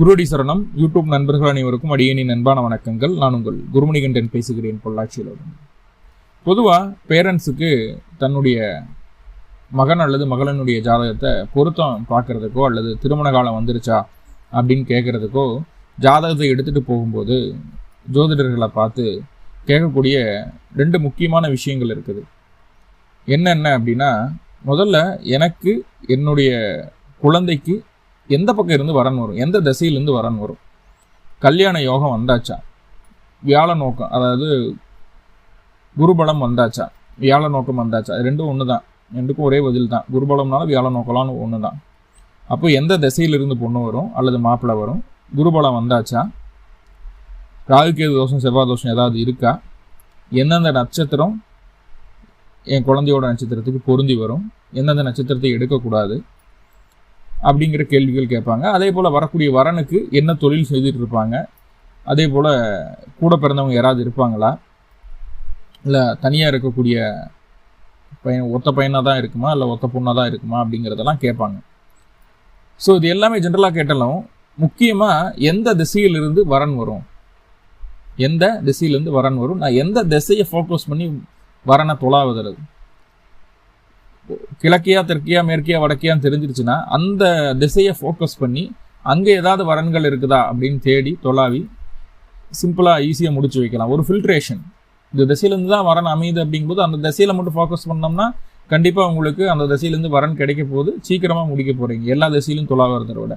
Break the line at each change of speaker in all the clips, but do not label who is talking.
குருடி சரணம். யூடியூப் நண்பர்கள் அனைவருக்கும் அடியணி அன்பான வணக்கங்கள். நான் உங்கள் குருமணிகண்டன் பேசுகிறேன் பொள்ளாச்சியிலிருந்து பொதுவாக பேரண்ட்ஸுக்கு தன்னுடைய மகன் அல்லது மகளினுடைய ஜாதகத்தை பொருத்தம் பார்க்கறதுக்கோ அல்லது திருமண காலம் வந்துருச்சா அப்படின்னு கேட்குறதுக்கோ ஜாதகத்தை எடுத்துகிட்டு போகும்போது ஜோதிடர்களை பார்த்து கேட்கக்கூடிய ரெண்டு முக்கியமான விஷயங்கள் இருக்குது. என்னென்ன அப்படின்னா முதல்ல எனக்கு என்னுடைய குழந்தைக்கு எந்த பக்கம் இருந்து வரன் வரும்? எந்த திசையிலேருந்து வரன் வரும்? கல்யாண யோகம் வந்தாச்சா? வியாழ நோக்கம் அதாவது குருபலம் வந்தாச்சா? வியாழ நோக்கம் வந்தாச்சா? ரெண்டும் ஒன்று தான் ரெண்டுக்கும் ஒரே பதில் தான். குருபலம்னாலும் வியாழ நோக்கலாம்னு ஒன்று தான் அப்போ எந்த திசையிலிருந்து பொண்ணு வரும்? அல்லது மாப்பிள்ளை வரும்? குருபலம் வந்தாச்சா? ராகுகேது தோஷம் செவ்வாய் தோஷம் ஏதாவது இருக்கா? எந்தெந்த நட்சத்திரம் என் குழந்தையோட நட்சத்திரத்துக்கு பொருந்தி வரும்? எந்தெந்த நட்சத்திரத்தை எடுக்கக்கூடாது? அப்படிங்கிற கேள்விகள் கேட்பாங்க. அதே போல் வரக்கூடிய வரனுக்கு என்ன தொழில் செய்துட்டு இருப்பாங்க அதே போல் கூட பிறந்தவங்க யாராவது இருப்பாங்களா? இல்லை தனியாக இருக்கக்கூடிய பையன் ஒத்த பையனாக தான் இருக்குமா? இல்லை ஒத்த பொண்ணாக தான் இருக்குமா? அப்படிங்கிறதெல்லாம் கேட்பாங்க. ஸோ இது எல்லாமே ஜென்ரலாக கேட்டாலும் முக்கியமாக எந்த திசையிலிருந்து வரன் வரும்? எந்த திசையிலேருந்து வரன் வரும்? நான் எந்த திசையை ஃபோக்கஸ் பண்ணி வரனை தொலாவதுறது கிழக்கியா தெற்கியா மேற்கியா வடக்கியான்னு தெரிஞ்சிருச்சுன்னா அந்த திசையை ஃபோக்கஸ் பண்ணி அங்கே ஏதாவது வரன்கள் இருக்குதா அப்படின்னு தேடி தொலாவி சிம்பிளாக ஈஸியாக முடிச்சு வைக்கலாம். ஒரு ஃபில்ட்ரேஷன் இந்த திசையிலேருந்து தான் வரன் அமையுது அப்படிங்கும்போது அந்த திசையில் மட்டும் ஃபோக்கஸ் பண்ணோம்னா கண்டிப்பாக உங்களுக்கு அந்த திசையிலேருந்து வரன் கிடைக்க போது சீக்கிரமாக முடிக்க போகிறீங்க எல்லா திசையிலும் தொலாகிறத விட.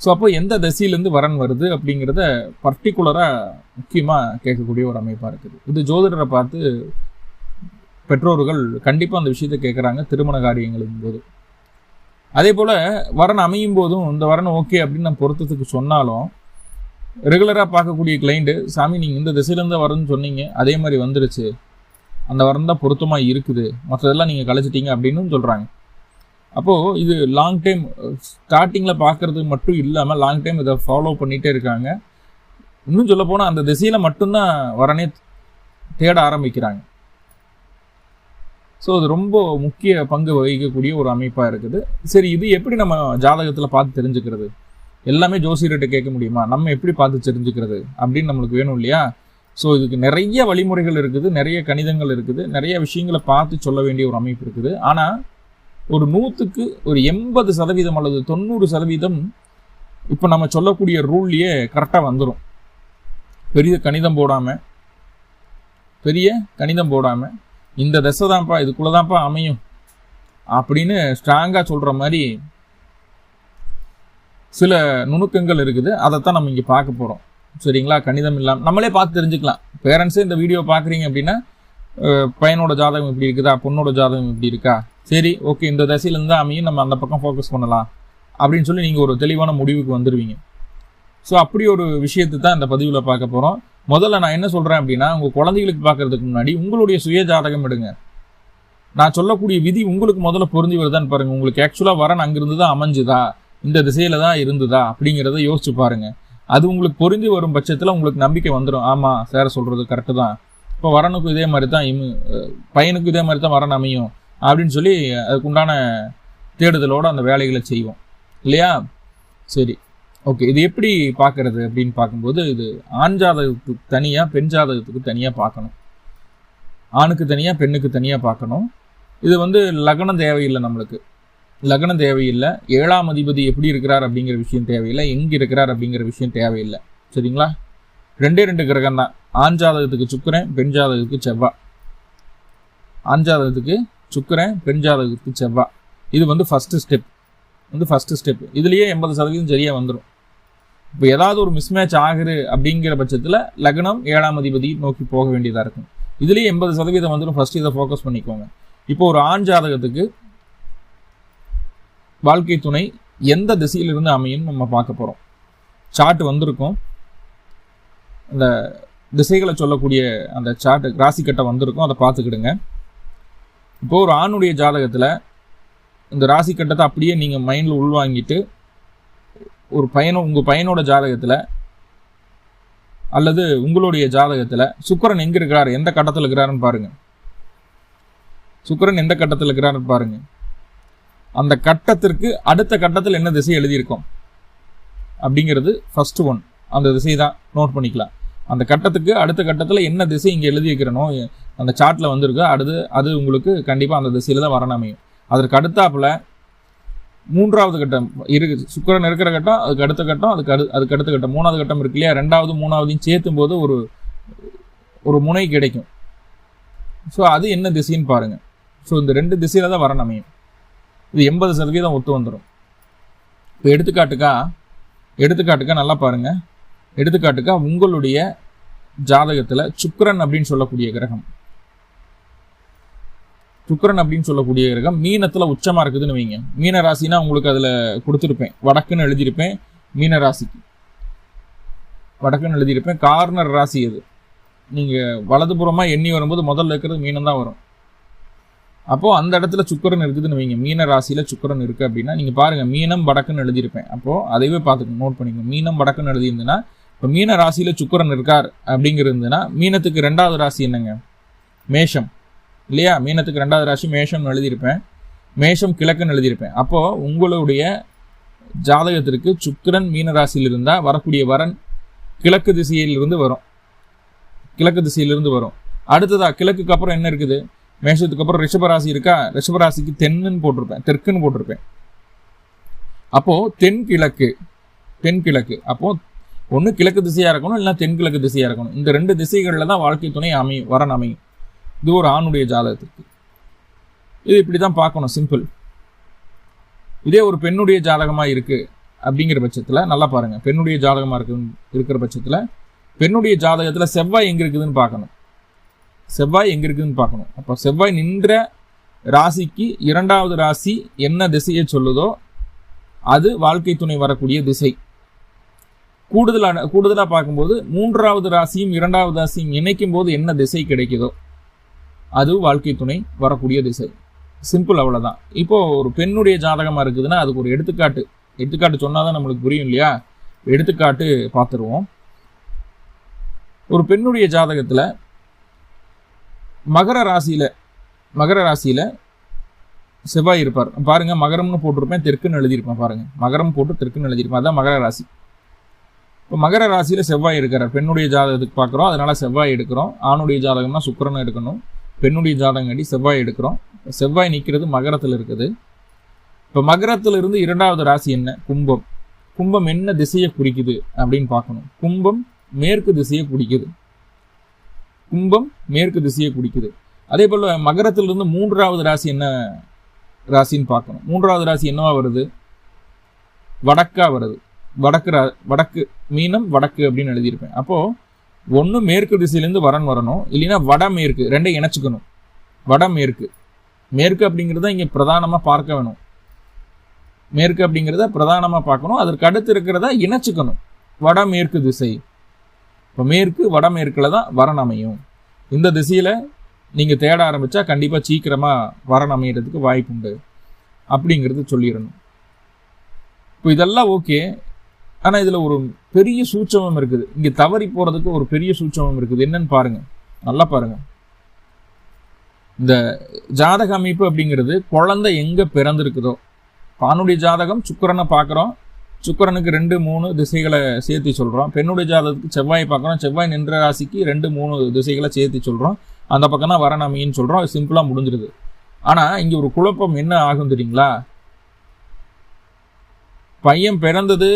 ஸோ அப்போ எந்த திசையிலேருந்து வரன் வருது அப்படிங்கிறத பர்டிகுலராக முக்கியமாக கேட்கக்கூடிய ஒரு அமைப்பாக இருக்குது. இது ஜோதிடரை பார்த்து பெற்றோர்கள் கண்டிப்பாக அந்த விஷயத்தை கேட்குறாங்க திருமண காரியங்களின் போது. அதே போல் வரன் அமையும் போதும் இந்த வரன் ஓகே அப்படின்னு நான் பொருத்தத்துக்கு சொன்னாலும் ரெகுலராக பார்க்கக்கூடிய கிளைண்ட்டு சாமி நீங்கள் இந்த திசையிலேருந்து வரன்னு சொன்னீங்க அதே மாதிரி வந்துருச்சு. அந்த வரன் தான் பொருத்தமாக இருக்குது. மற்றதெல்லாம் நீங்கள் கழிச்சிட்டீங்க அப்படின்னு சொல்கிறாங்க அப்போது இது லாங் டைம் ஸ்டார்டிங்கில் பார்க்குறது மட்டும் இல்லாமல் லாங் டைம் இதை ஃபாலோ பண்ணிகிட்டே இருக்காங்க. இன்னும் சொல்ல போனால் அந்த திசையில் மட்டும்தான் வரனே தேட ஆரம்பிக்கிறாங்க. ஸோ அது ரொம்ப முக்கிய பங்கு வகிக்கக்கூடிய ஒரு அமைப்பாக இருக்குது. சரி இது எப்படி நம்ம ஜாதகத்தில் பார்த்து தெரிஞ்சுக்கிறது? எல்லாமே ஜோசியர்கிட்ட கேட்க முடியுமா? நம்ம எப்படி பார்த்து தெரிஞ்சுக்கிறது? அப்படின்னு நம்மளுக்கு வேணும் இல்லையா? ஸோ இதுக்கு நிறைய வழிமுறைகள் இருக்குது நிறைய கணிதங்கள் இருக்குது நிறைய விஷயங்களை பார்த்து சொல்ல வேண்டிய ஒரு அமைப்பு இருக்குது. ஆனால் ஒரு நூற்றுக்கு ஒரு எண்பது சதவீதம் அல்லது தொண்ணூறு சதவீதம் இப்போ நம்ம சொல்லக்கூடிய ரூல்லையே கரெக்டாக வந்துடும் பெரிய கணிதம் போடாமல் பெரிய கணிதம் போடாமல் இந்த தசை தான்ப்பா இதுக்குள்ளே தான்ப்பா அமையும். அப்படின்னு ஸ்ட்ராங்காக சொல்கிற மாதிரி சில நுணுக்கங்கள் இருக்குது. அதைத்தான் நம்ம இங்கே பார்க்க போகிறோம் சரிங்களா? கணிதம் இல்லாமல் நம்மளே பார்த்து தெரிஞ்சுக்கலாம். பேரண்ட்ஸே இந்த வீடியோ பார்க்குறீங்க அப்படின்னா பையனோட ஜாதகம் இப்படி இருக்குதா? பொண்ணோட ஜாதகம் இப்படி இருக்கா? சரி ஓகே இந்த தசையிலேருந்து தான் அமையும். நம்ம அந்த பக்கம் ஃபோக்கஸ் பண்ணலாம். அப்படின்னு சொல்லி நீங்கள் ஒரு தெளிவான முடிவுக்கு வந்துடுவீங்க ஸோ அப்படி ஒரு விஷயத்தை தான் இந்த பதிவில் பார்க்க போகிறோம் முதல்ல நான் என்ன சொல்கிறேன் அப்படின்னா உங்கள் குழந்தைகளுக்கு பார்க்கறதுக்கு முன்னாடி உங்களுடைய சுய ஜாதகம் எடுங்க. நான் சொல்லக்கூடிய விதி உங்களுக்கு முதல்ல பொருந்தி வருதான்னு பாருங்கள் உங்களுக்கு ஆக்சுவலாக வரன் அங்கிருந்து தான் அமைஞ்சுதா? இந்த திசையில தான் இருந்ததா? அப்படிங்கிறத யோசிச்சு பாருங்கள் அது உங்களுக்கு பொருந்தி வரும் பட்சத்தில் உங்களுக்கு நம்பிக்கை வந்துடும் ஆமாம் சார் சொல்கிறது கரெக்டு தான். இப்போ வரனுக்கும் இதே மாதிரி தான் இமு பையனுக்கும் இதே மாதிரி தான் வரன் அமையும். அப்படின்னு சொல்லி அதுக்குண்டான தேடுதலோடு அந்த வேலைகளை செய்வோம். இல்லையா? சரி. ஓகே இது எப்படி பார்க்கறது அப்படின்னு பார்க்கும்போது இது ஆண் ஜாதகத்துக்கு தனியாக பெண் ஜாதகத்துக்கு தனியாக பார்க்கணும். ஆணுக்கு தனியாக பெண்ணுக்கு தனியாக பார்க்கணும். இது வந்து லக்னம் தேவையில்லை நம்மளுக்கு. லக்னம் தேவையில்லை. ஏழாம் அதிபதி எப்படி இருக்கிறார் அப்படிங்கிற விஷயம் தேவையில்லை. எங்கே இருக்கிறார் அப்படிங்கிற விஷயம் தேவையில்லை. சரிங்களா? ரெண்டே ரெண்டு கிரகம் தான். ஆண் ஜாதகத்துக்கு சுக்கரன் பெண் ஜாதகத்துக்கு செவ்வாய் ஆண் ஜாதகத்துக்கு சுக்கரன் பெண் ஜாதகத்துக்கு செவ்வாய் இது வந்து ஃபஸ்ட்டு ஸ்டெப் வந்து ஃபஸ்ட்டு ஸ்டெப் இதுலேயே எண்பது சதவீதம் சரியாக வந்துடும் இப்போ ஏதாவது ஒரு மிஸ்மேட்ச் ஆகுது அப்படிங்கிற பட்சத்தில் லக்னம் ஏழாம் அதிபதி நோக்கி போக வேண்டியதாக இருக்கும். இதுலேயே எண்பது சதவீதம் வந்துடும் ஃபர்ஸ்ட் இதை ஃபோக்கஸ் பண்ணிக்கோங்க. இப்போ ஒரு ஆண் ஜாதகத்துக்கு வாழ்க்கை துணை எந்த திசையிலிருந்து அமையும் நம்ம பார்க்க போகிறோம் சார்ட் வந்திருக்கும். அந்த திசைகளை சொல்லக்கூடிய அந்த சார்ட் ராசி கட்டை வந்திருக்கும். அதை பார்த்துக்கிடுங்க. இப்போ ஒரு ஆணுடைய ஜாதகத்தில் இந்த ராசி கட்டத்தை அப்படியே நீங்கள் மைண்டில் உள்வாங்கிட்டு ஒரு பையனும் உங்கள் பையனோட ஜாதகத்தில் அல்லது உங்களுடைய ஜாதகத்தில் சுக்கரன் எங்கே இருக்கிறார் எந்த கட்டத்தில் இருக்கிறாருன்னு பாருங்கள் சுக்கரன் எந்த கட்டத்தில் இருக்கிறாருன்னு பாருங்கள் அந்த கட்டத்திற்கு அடுத்த கட்டத்தில் என்ன திசை எழுதியிருக்கோம்? அப்படிங்கிறது ஃபஸ்ட்டு ஒன் அந்த திசை தான் நோட் பண்ணிக்கலாம். அந்த கட்டத்துக்கு அடுத்த கட்டத்தில் என்ன திசை இங்கே எழுதி வைக்கிறனோ அந்த சார்ட்டில் வந்திருக்கோ அடுத்து அது உங்களுக்கு கண்டிப்பாக அந்த திசையில் தான் வரணும் அமையும். அதற்கு அடுத்தாப்புல மூன்றாவது கட்டம் இருக்கு. சுக்கரன் இருக்கிற கட்டம் அதுக்கு அடுத்த கட்டம் அதுக்கு அடு அதுக்கு அடுத்த கட்டம். மூணாவது கட்டம் இருக்கு இல்லையா? ரெண்டாவது மூணாவதையும் சேர்த்தும் போது ஒரு ஒரு முனை கிடைக்கும். ஸோ அது என்ன திசைன்னு பாருங்கள் ஸோ இந்த ரெண்டு திசையில் தான் வரணும் அமையும். இது எண்பது சதவீதம் ஒத்து வந்துடும் இப்போ எடுத்துக்காட்டுக்கா எடுத்துக்காட்டுக்கா நல்லா பாருங்கள் எடுத்துக்காட்டுக்கா உங்களுடைய ஜாதகத்தில் சுக்கரன் அப்படின்னு சொல்லக்கூடிய கிரகம். சுக்கிரன் அப்படின்னு சொல்லக்கூடிய கிரகம் மீனத்தில் உச்சமாக இருக்குதுன்னு வைங்க. மீன ராசினா உங்களுக்கு அதில் கொடுத்துருப்பேன். வடக்குன்னு எழுதியிருப்பேன். மீன ராசிக்கு. வடக்குன்னு எழுதியிருப்பேன். கார்னர் ராசி அது. நீங்கள் வலதுபுறமாக எண்ணி வரும்போது முதல்ல இருக்கிறது மீனம் தான் வரும். அப்போது அந்த இடத்துல சுக்கிரன் இருக்குதுன்னு வைங்க. மீன ராசியில் சுக்கிரன் இருக்குது அப்படின்னா நீங்கள் பாருங்கள் மீனம் வடக்குன்னு எழுதியிருப்பேன். அப்போது அதைவே பார்த்துக்கணும். நோட் பண்ணிக்கணும். மீனம் வடக்குன்னு எழுதியிருந்ததுன்னா இப்போ மீன ராசியில் சுக்கிரன் இருக்கார் அப்படிங்கிறதுனா மீனத்துக்கு ரெண்டாவது ராசி என்னங்க? மேஷம். இல்லையா? மீனத்துக்கு ரெண்டாவது ராசி மேஷம்னு எழுதியிருப்பேன். மேஷம் கிழக்குன்னு எழுதியிருப்பேன். அப்போது உங்களுடைய ஜாதகத்திற்கு சுக்கிரன் மீன ராசியில் இருந்தால் வரக்கூடிய வரன் கிழக்கு திசையிலிருந்து வரும். கிழக்கு திசையிலிருந்து வரும். அடுத்ததா கிழக்குக்கு அப்புறம் என்ன இருக்குது? மேஷத்துக்கு அப்புறம் ரிஷபராசி இருக்கா? ரிஷபராசிக்கு தென்னுன்னு போட்டிருப்பேன். தெற்குன்னு போட்டிருப்பேன். அப்போது தென்கிழக்கு தென்கிழக்கு அப்போது ஒன்று கிழக்கு திசையாக இருக்கணும் இல்லைன்னா தென்கிழக்கு திசையாக இருக்கணும். இந்த ரெண்டு திசைகளில் தான் வாழ்க்கை துணை அமையும் வரன் அமையும். இது ஒரு ஆணுடைய ஜாதகத்துக்கு இது இப்படி தான் பார்க்கணும் சிம்பிள் இதே ஒரு பெண்ணுடைய ஜாதகமாக இருக்குது அப்படிங்கிற பட்சத்தில் நல்லா பாருங்கள் பெண்ணுடைய ஜாதகமாக இருக்கு இருக்கிற பட்சத்தில் பெண்ணுடைய ஜாதகத்தில் செவ்வாய் எங்கே இருக்குதுன்னு பார்க்கணும். செவ்வாய் எங்கே இருக்குதுன்னு பார்க்கணும். அப்போ செவ்வாய் நின்ற ராசிக்கு இரண்டாவது ராசி என்ன திசையை சொல்லுதோ அது வாழ்க்கை துணை வரக்கூடிய திசை. கூடுதலான கூடுதலாக பார்க்கும்போது மூன்றாவது ராசியும் இரண்டாவது ராசியும் இணைக்கும் போது என்ன திசை கிடைக்குதோ அது வாழ்க்கை துணை வரக்கூடிய திசை. சிம்பிள் அவ்வளோதான் இப்போது ஒரு பெண்ணுடைய ஜாதகமாக இருக்குதுன்னா அதுக்கு ஒரு எடுத்துக்காட்டு. எடுத்துக்காட்டு சொன்னால் தான் நம்மளுக்கு புரியும் இல்லையா? எடுத்துக்காட்டு பார்த்துருவோம். ஒரு பெண்ணுடைய ஜாதகத்தில் மகர ராசியில் மகர ராசியில் செவ்வாய் இருப்பார். பாருங்கள் மகரம்னு போட்டிருப்பேன் தெற்குன்னு எழுதியிருப்பேன் பாருங்கள் மகரம் போட்டு தெற்குன்னு எழுதியிருப்பேன். அதான் மகர ராசி. இப்போ மகர ராசியில் செவ்வாய் இருக்கிறார். பெண்ணுடைய ஜாதகத்துக்கு பார்க்குறோம். அதனால் செவ்வாய் எடுக்கிறோம். ஆணுடைய ஜாதகம்னா சுக்கிரனை எடுக்கணும். பெண்ணுடைய ஜாதகம் செவ்வாய் எடுக்கிறோம். செவ்வாய் நிற்கிறது மகரத்தில் இருக்குது. இப்போ மகரத்தில் இருந்து இரண்டாவது ராசி என்ன? கும்பம். கும்பம் என்ன திசையை குறிக்குது அப்படின்னு பார்க்கணும். கும்பம் மேற்கு திசையை குறிக்குது. கும்பம் மேற்கு திசையை குறிக்குது. அதே போல் மகரத்திலிருந்து மூன்றாவது ராசி என்ன ராசின்னு பார்க்கணும். மூன்றாவது ராசி என்னவா வருது? வடக்கா வருது. வடக்கு ரா வடக்கு மீனம் வடக்கு அப்படின்னு எழுதியிருப்பேன். அப்போது ஒன்று மேற்கு திசையிலேருந்து வரன் வரணும். இல்லைன்னா வடமேற்கு ரெண்டையும் இணைச்சிக்கணும். வடமேற்கு மேற்கு. அப்படிங்கிறத இங்கே பிரதானமாக பார்க்க வேணும். மேற்கு அப்படிங்கிறத பிரதானமாக பார்க்கணும். அதற்கு அடுத்து இருக்கிறத இணைச்சிக்கணும். வடமேற்கு திசை. இப்போ மேற்கு வடமேற்கில் தான் வரன் அமையும். இந்த திசையில் நீங்கள் தேட ஆரம்பித்தா கண்டிப்பாக சீக்கிரமாக வரன் அமையிறதுக்கு வாய்ப்புண்டு அப்படிங்கிறது சொல்லிடணும். இப்போ இதெல்லாம் ஓகே ஆனால் இதில் ஒரு பெரிய சூட்சமம் இருக்குது. இங்கே தவறி போகிறதுக்கு ஒரு பெரிய சூட்சமம் இருக்குது. என்னன்னு பாருங்க. நல்லா பாருங்க. இந்த ஜாதக அமைப்பு அப்படிங்கிறது குழந்தை எங்கே பிறந்திருக்குதோ. பானுடைய ஜாதகம் சுக்கரனை பார்க்குறோம். சுக்கரனுக்கு ரெண்டு மூணு திசைகளை சேர்த்து சொல்கிறோம் பெண்ணுடைய ஜாதகத்துக்கு செவ்வாய் பார்க்குறோம். செவ்வாய் நின்ற ராசிக்கு ரெண்டு மூணு திசைகளை சேர்த்து சொல்கிறோம் அந்த பக்கம் தான் வரணமைன்னு சொல்கிறோம் சிம்பிளாக முடிஞ்சிருது. ஆனால் இங்கே ஒரு குழப்பம் என்ன ஆகும் தெரியுங்களா? பையன் பிறந்தது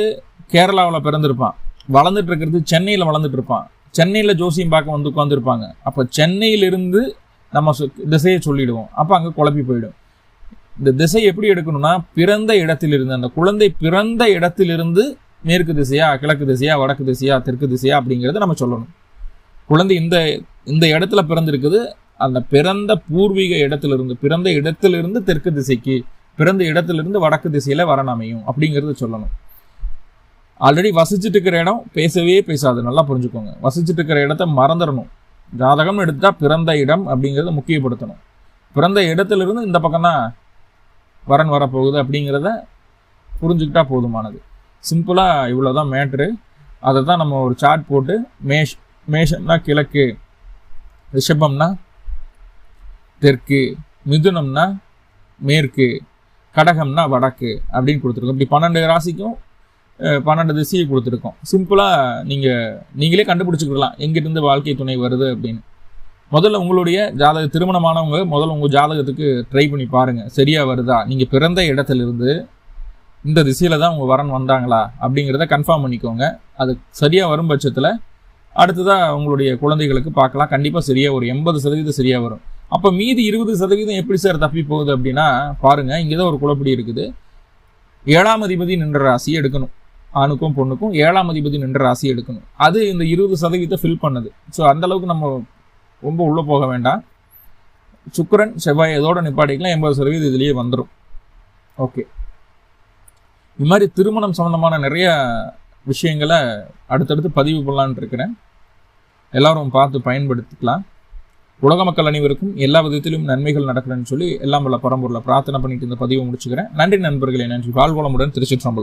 கேரளாவில் பிறந்திருப்பான். வளர்ந்துட்டு இருக்கிறது சென்னையில் வளர்ந்துட்டு இருப்பான் சென்னையில் ஜோசியம் பார்க்க வந்து உட்காந்துருப்பாங்க அப்போ சென்னையிலிருந்து நம்ம திசையை சொல்லிடுவோம். அப்போ அங்கே குழப்பி போயிடும். இந்த திசை எப்படி எடுக்கணும்னா பிறந்த இடத்திலிருந்து அந்த குழந்தை பிறந்த இடத்திலிருந்து மேற்கு திசையா கிழக்கு திசையா வடக்கு திசையா தெற்கு திசையா அப்படிங்கிறத நம்ம சொல்லணும். குழந்தை இந்த இந்த இடத்துல பிறந்திருக்குது. அந்த பிறந்த பூர்வீக இடத்திலிருந்து பிறந்த இடத்திலிருந்து தெற்கு திசைக்கு பிறந்த இடத்திலிருந்து வடக்கு திசையில் வரணமையும் அமையும் அப்படிங்கிறத சொல்லணும். ஆல்ரெடி வசிச்சுட்டு இருக்கிற இடம் பேசவே பேசாது. நல்லா புரிஞ்சுக்கோங்க. வசிச்சுட்டு இருக்கிற இடத்த மறந்துடணும். ஜாதகம் எடுத்தா பிறந்த இடம் அப்படிங்கிறத முக்கியப்படுத்தணும். பிறந்த இடத்துலேருந்து இந்த பக்கம் தான் வரன் வரப்போகுது அப்படிங்கிறத புரிஞ்சுக்கிட்டா போதுமானது. சிம்பிளாக இவ்வளோதான் மேட்ரு அதை தான் நம்ம ஒரு சார்ட் போட்டு மேஷ் மேஷம்னா கிழக்கு ரிஷபம்னா தெற்கு மிதுனம்னா மேற்கு கடகம்னா வடக்கு அப்படின்னு கொடுத்துருக்கோம். இப்படி பன்னெண்டு ராசிக்கும் பன்னெண்டு திசையை கொடுத்துருக்கோம். சிம்பிளாக நீங்கள் நீங்களே கண்டுபிடிச்சிக்கலாம். எங்கிட்டிருந்து வாழ்க்கை துணை வருது அப்படின்னு. முதல்ல உங்களுடைய ஜாதக திருமணமானவங்க முதல்ல உங்கள் ஜாதகத்துக்கு ட்ரை பண்ணி பாருங்கள் சரியாக வருதா? நீங்கள் பிறந்த இடத்துலேருந்து இந்த திசையில் தான் உங்கள் வரன் வந்தாங்களா? அப்படிங்கிறத கன்ஃபார்ம் பண்ணிக்கோங்க. அது சரியாக வரும் பட்சத்தில் அடுத்ததாக உங்களுடைய குழந்தைகளுக்கு பார்க்கலாம். கண்டிப்பாக சரியாக ஒரு எண்பது சதவீதம் சரியாக வரும். அப்போ மீதி இருபது சதவீதம் எப்படி சார் தப்பி போகுது அப்படின்னா பாருங்கள் இங்கே தான் ஒரு குழப்படி இருக்குது. ஏழாம் அதிபதி நின்ற ராசியை எடுக்கணும். ஆணுக்கும் பொண்ணுக்கும் ஏழாம் அதிபதி நின்ற ராசி எடுக்கணும். அது இந்த இருபது சதவீதத்தை ஃபில் பண்ணுது. ஸோ அந்த அளவுக்கு நம்ம ரொம்ப உள்ளே போக வேண்டாம். சுக்கரன் செவ்வாய் இதோட நிப்பாட்டிக்கலாம் எண்பது சதவீதம் இதுலேயே வந்துடும் ஓகே இது மாதிரி திருமணம் சம்மந்தமான நிறைய விஷயங்களை அடுத்தடுத்து பதிவு பண்ணலான்னு இருக்கிறேன். எல்லாரும் பார்த்து பயன்படுத்திக்கலாம். உலக மக்கள் அனைவருக்கும் எல்லா விதத்திலும் நன்மைகள் நடக்கிறேன்னு சொல்லி எல்லாம் வல்ல பரம்பூரில் பிரார்த்தனை பண்ணிட்டு இந்த பதிவை முடிச்சுக்கிறேன். நன்றி நண்பர்களே நன்றி. வாழ்வளமுடன் திருச்சிற்றம்பலம்.